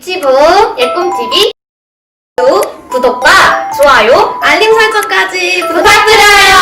치부 예꿈TV 구독과 좋아요, 알림 설정까지 부탁드려요.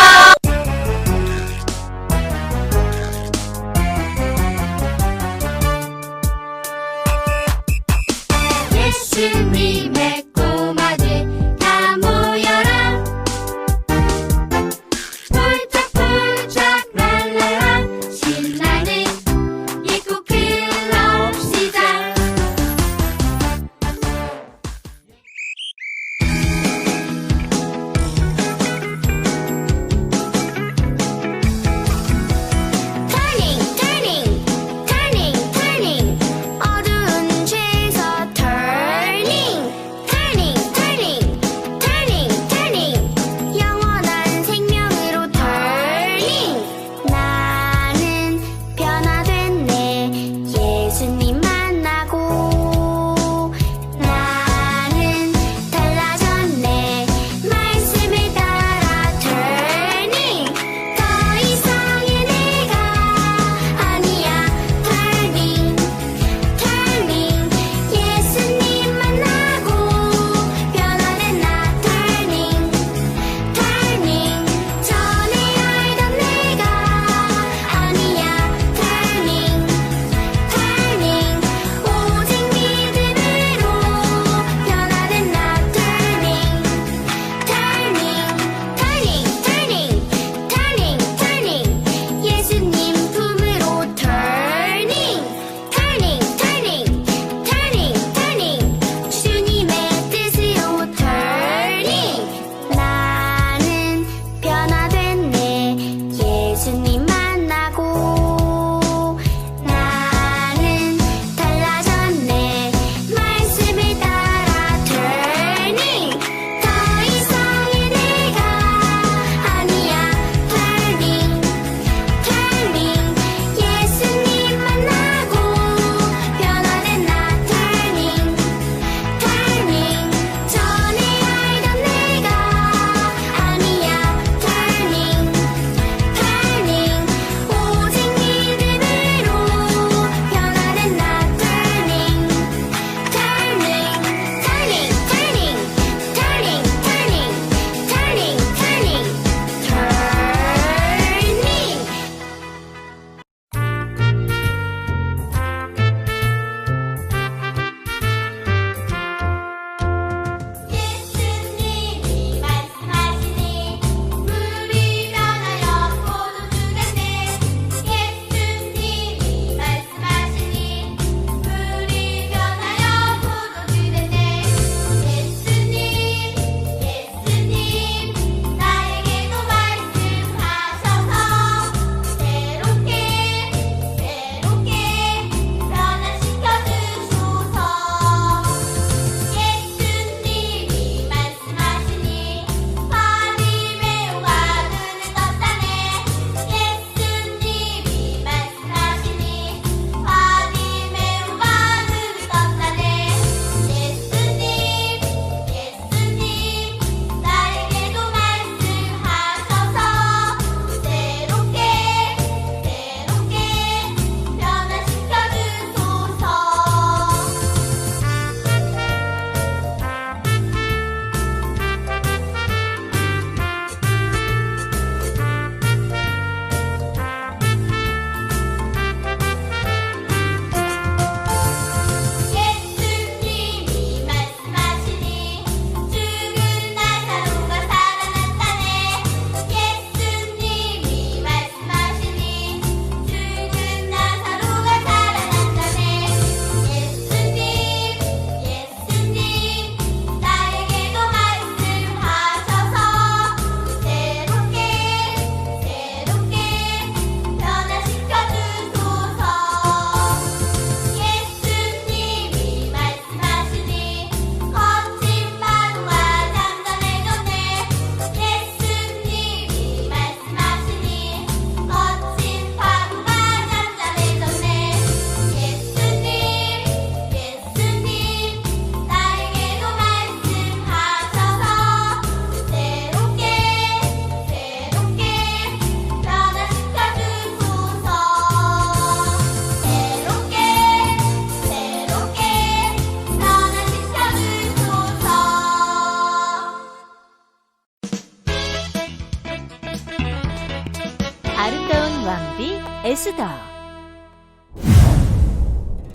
에스더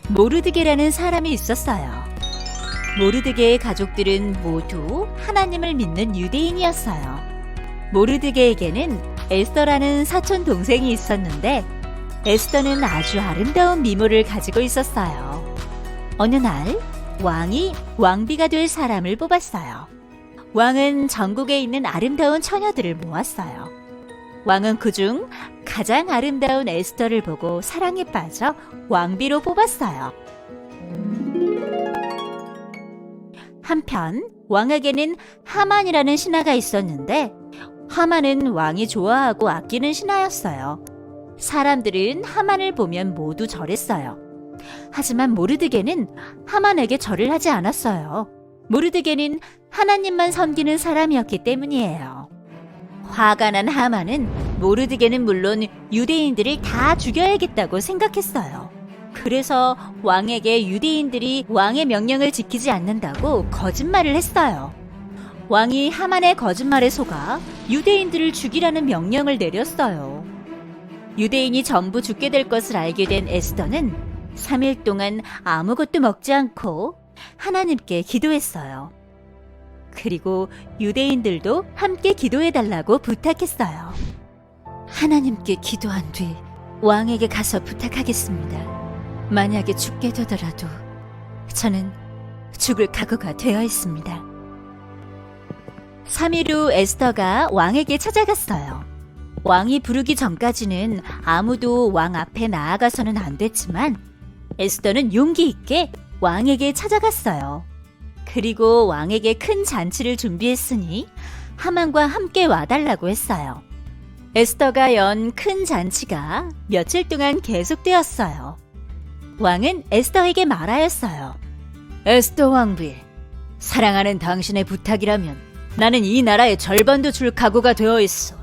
모르드게라는 사람이 있었어요. 모르드게의 가족들은 모두 하나님을 믿는 유대인이었어요. 모르드게에게는 에스더라는 사촌 동생이 있었는데 에스더는 아주 아름다운 미모를 가지고 있었어요. 어느 날 왕이 왕비가 될 사람을 뽑았어요. 왕은 전국에 있는 아름다운 처녀들을 모았어요. 왕은 그중 가장 아름다운 에스더를 보고 사랑에 빠져 왕비로 뽑았어요. 한편 왕에게는 하만이라는 신하가 있었는데 하만은 왕이 좋아하고 아끼는 신하였어요. 사람들은 하만을 보면 모두 절했어요. 하지만 모르드게는 하만에게 절을 하지 않았어요. 모르드게는 하나님만 섬기는 사람이었기 때문이에요. 화가 난 하만은 모르드게는 물론 유대인들을 다 죽여야겠다고 생각했어요. 그래서 왕에게 유대인들이 왕의 명령을 지키지 않는다고 거짓말을 했어요. 왕이 하만의 거짓말에 속아 유대인들을 죽이라는 명령을 내렸어요. 유대인이 전부 죽게 될 것을 알게 된 에스더는 3일 동안 아무것도 먹지 않고 하나님께 기도했어요. 그리고 유대인들도 함께 기도해달라고 부탁했어요. 하나님께 기도한 뒤 왕에게 가서 부탁하겠습니다. 만약에 죽게 되더라도 저는 죽을 각오가 되어 있습니다. 3일 후 에스더가 왕에게 찾아갔어요. 왕이 부르기 전까지는 아무도 왕 앞에 나아가서는 안 됐지만 에스더는 용기 있게 왕에게 찾아갔어요. 그리고 왕에게 큰 잔치를 준비했으니 하만과 함께 와달라고 했어요. 에스더가 연 큰 잔치가 며칠 동안 계속되었어요. 왕은 에스더에게 말하였어요. 에스더 왕비, 사랑하는 당신의 부탁이라면 나는 이 나라의 절반도 줄 각오가 되어 있어.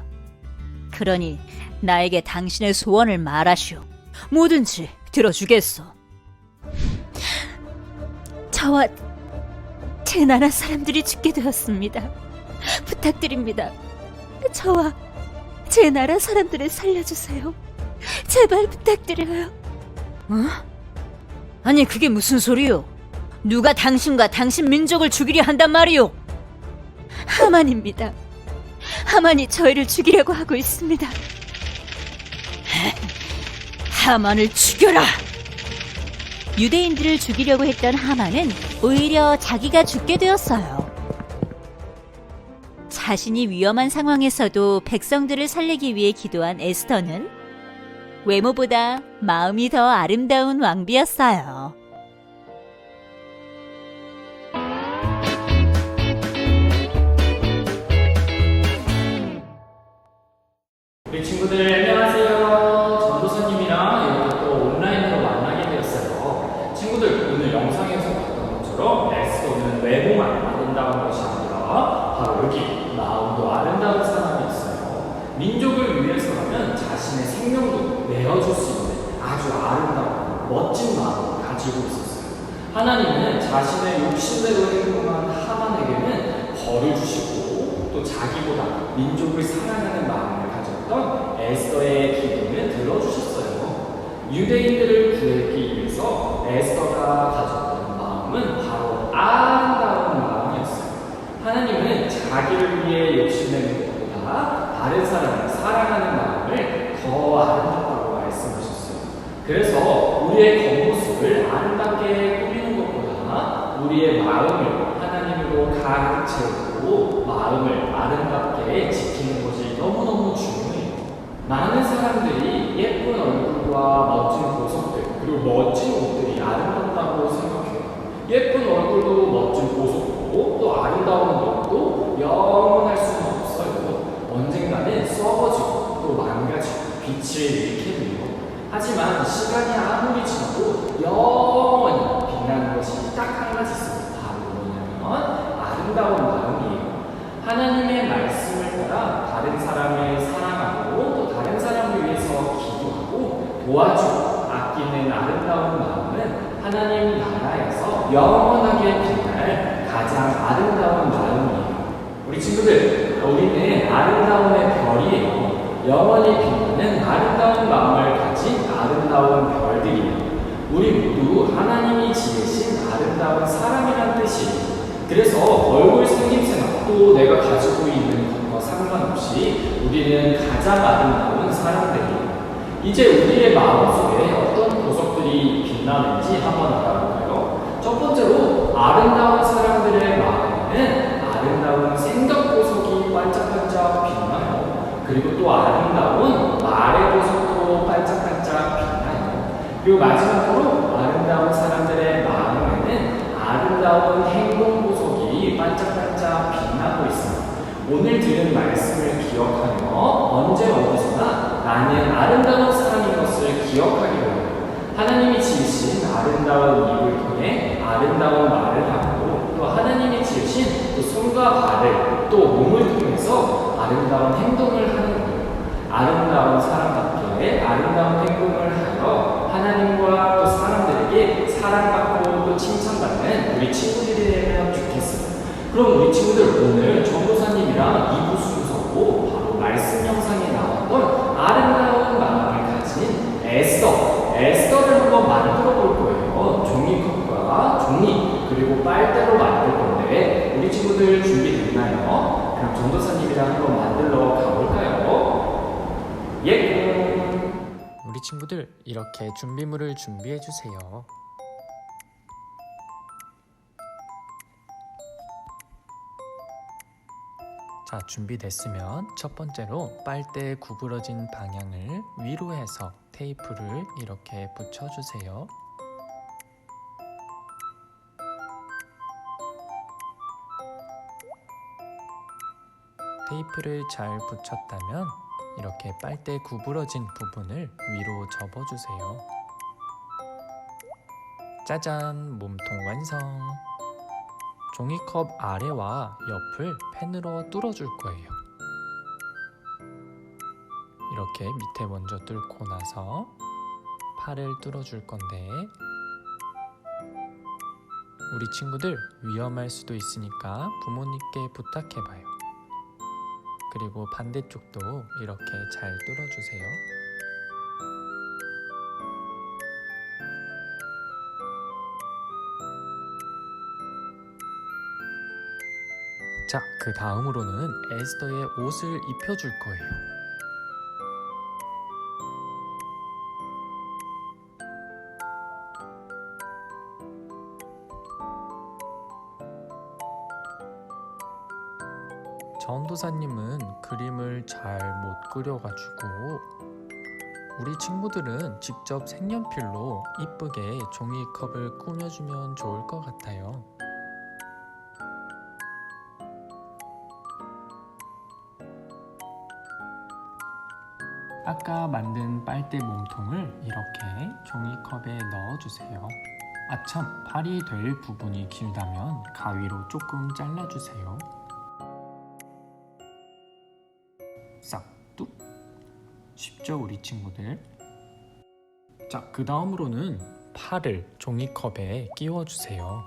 그러니 나에게 당신의 소원을 말하시오. 뭐든지 들어주겠소. 저와 제 나라 사람들이 죽게 되었습니다. 부탁드립니다. 저와 제 나라 사람들을 살려주세요. 제발 부탁드려요. 어? 아니 그게 무슨 소리요? 누가 당신과 당신 민족을 죽이려 한단 말이오? 하만입니다. 하만이 저희를 죽이려고 하고 있습니다. 하만을 죽여라! 유대인들을 죽이려고 했던 하만은 오히려 자기가 죽게 되었어요. 자신이 위험한 상황에서도 백성들을 살리기 위해 기도한 에스더는 외모보다 마음이 더 아름다운 왕비였어요. 우리 친구들 안녕하세요. 전도사님이랑 이렇게 또 온라인으로 만나게 되었어요. 친구들 오늘 영상에서 봤던 것처럼 에스더는 외모만 아름다운 것이 아니라 바로 여기 마음도 아름다운 사람이 있어요. 민족을 위해서라면 자신의 생명도 내어줄 수 있는 아주 아름다운 멋진 마음을 가지고 있었어요. 하나님은 자신의 욕심대로 행동한 하만에게는 벌을 주시고 또 자기보다 민족을 사랑하는 마음을 가졌던 에스더의 기도를 들어주셨어요. 유대인들을 구하기 위해서 에스더가 가졌던 마음은 바로 아름다운 마음이었어요. 하나님은 자기를 위해 욕심내는 것보다 다른 사람을 사랑하는 마음을 더 아름답다고 말씀하셨어요. 그래서 우리의 겉모습을 아름답게 꾸미는 것보다 우리의 마음을 하나님으로 가득 채우고 마음을 아름답게 지키는 것이 너무너무 중요해요. 많은 사람들이 예쁜 얼굴과 멋진 보석들 그리고 멋진 옷들이 아름답다고 생각해요. 예쁜 얼굴도 멋진 보석 아름다운 옷도 영원할 수는 없어요. 언젠가는 썩어지고 또 망가지고 빛을 잃게 돼요. 하지만 시간이 아무리 지나도 영원히 빛나는 것이 딱 한 가지 있습니다. 바로 뭐냐면 아름다운 마음이에요. 하나님의 말씀을 따라 다른 사람을 사랑하고 또 다른 사람을 위해서 기도하고 도와주고 아끼는 아름다운 마음은 하나님 나라에서 영원하게 빛날 가장 아름다운 마음이에요. 우리 친구들, 우리는 아름다움의 별이에요. 영원히 빛나는 아름다운 마음을 가진 아름다운 별들이에요. 우리 모두 하나님이 지으신 아름다운 사람이란 뜻이에요. 그래서 얼굴 생김새나 또 내가 가지고 있는 것과 상관없이 우리는 가장 아름다운 사람들이에요. 이제 우리의 마음속에 어떤 보석들이 빛나는지 한번 알아볼까요? 첫 번째로 아름다운 사람들의 마음에는 아름다운 생각 보석이 반짝반짝 빛나요. 그리고 또 아름다운 말의 보석도 반짝반짝 빛나요. 그리고 마지막으로 아름다운 사람들의 마음에는 아름다운 행동 보석이 반짝반짝 빛나고 있습니다. 오늘 들은 말씀을 기억하며 언제 어디서나 나는 아름다운 사람인 것을 기억하기로 해요. 하나님이 지으신 아름다운 입을 통해 아름다운 말을 하고 또 하나님이 지으신 또 손과 발을 또 몸을 통해서 아름다운 행동을 하는 거예요. 아름다운 사람답게 아름다운 행동을 하여 하나님과 또 사람들에게 사랑받고 또 칭찬받는 우리 친구들이 되면 좋겠어요. 그럼 우리 친구들 오늘 전도사님이랑 이부 순서고 바로 말씀 영상에 나왔던 아름다운 마음을 가진 에스더, 에스더를 한번 만들어 볼 거예요. 그리고 빨대로 만들 건데 우리 친구들 준비됐나요? 그럼 전도사님이랑 한번 만들러 가볼까요? 예. 우리 친구들 이렇게 준비물을 준비해 주세요. 자, 준비됐으면 첫 번째로 빨대의 구부러진 방향을 위로 해서 테이프를 이렇게 붙여 주세요. 테이프를 잘 붙였다면 이렇게 빨대 구부러진 부분을 위로 접어주세요. 짜잔! 몸통 완성! 종이컵 아래와 옆을 펜으로 뚫어줄 거예요. 이렇게 밑에 먼저 뚫고 나서 팔을 뚫어줄 건데 우리 친구들 위험할 수도 있으니까 부모님께 부탁해봐요. 그리고 반대쪽도 이렇게 잘 뚫어주세요. 자, 그 다음으로는 에스더의 옷을 입혀줄 거예요. 전도사님은 그림을 잘 못 그려가지고 우리 친구들은 직접 색연필로 이쁘게 종이컵을 꾸며주면 좋을 것 같아요. 아까 만든 빨대 몸통을 이렇게 종이컵에 넣어주세요. 아참, 팔이 될 부분이 길다면 가위로 조금 잘라주세요. 쉽죠 우리 친구들. 자 그 다음으로는 팔을 종이컵에 끼워 주세요.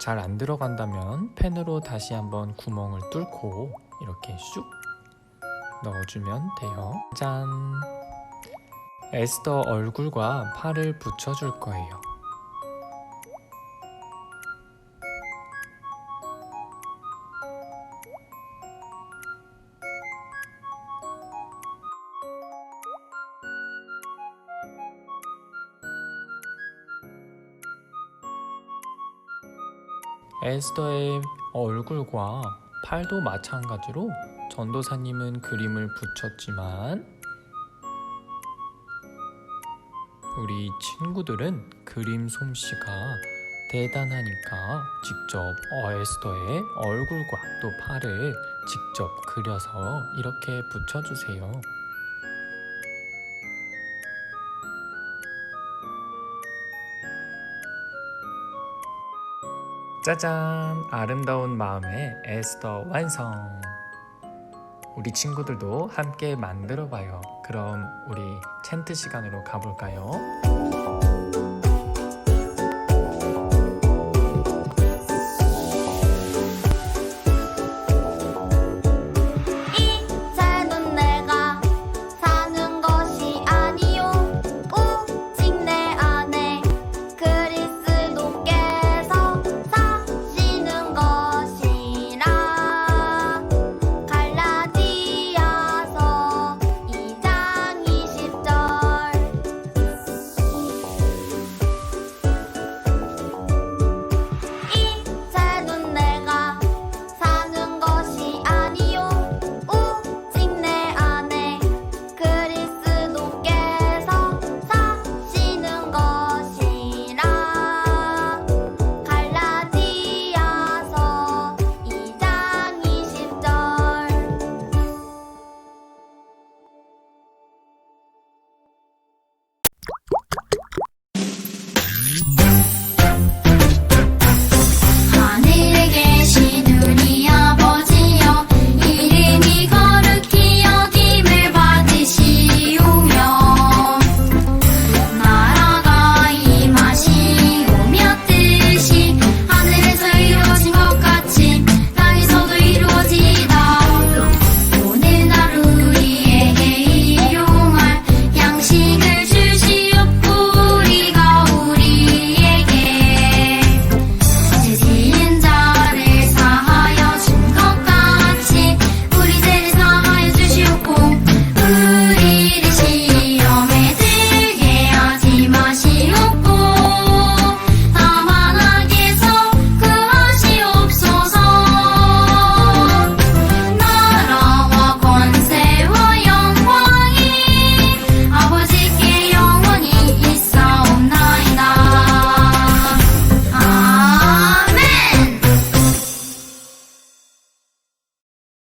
잘 안 들어간다면 펜으로 다시 한번 구멍을 뚫고 이렇게 슉 넣어주면 돼요. 짠! 에스더 얼굴과 팔을 붙여줄 거예요 에스더의 얼굴과 팔도 마찬가지로 전도사님은 그림을 붙였지만 우리 친구들은 그림 솜씨가 대단하니까 직접 어, 에스더의 얼굴과 또 팔을 직접 그려서 이렇게 붙여주세요. 짜잔! 아름다운 마음의 에스더 완성! 우리 친구들도 함께 만들어 봐요. 그럼 우리 챈트 시간으로 가볼까요?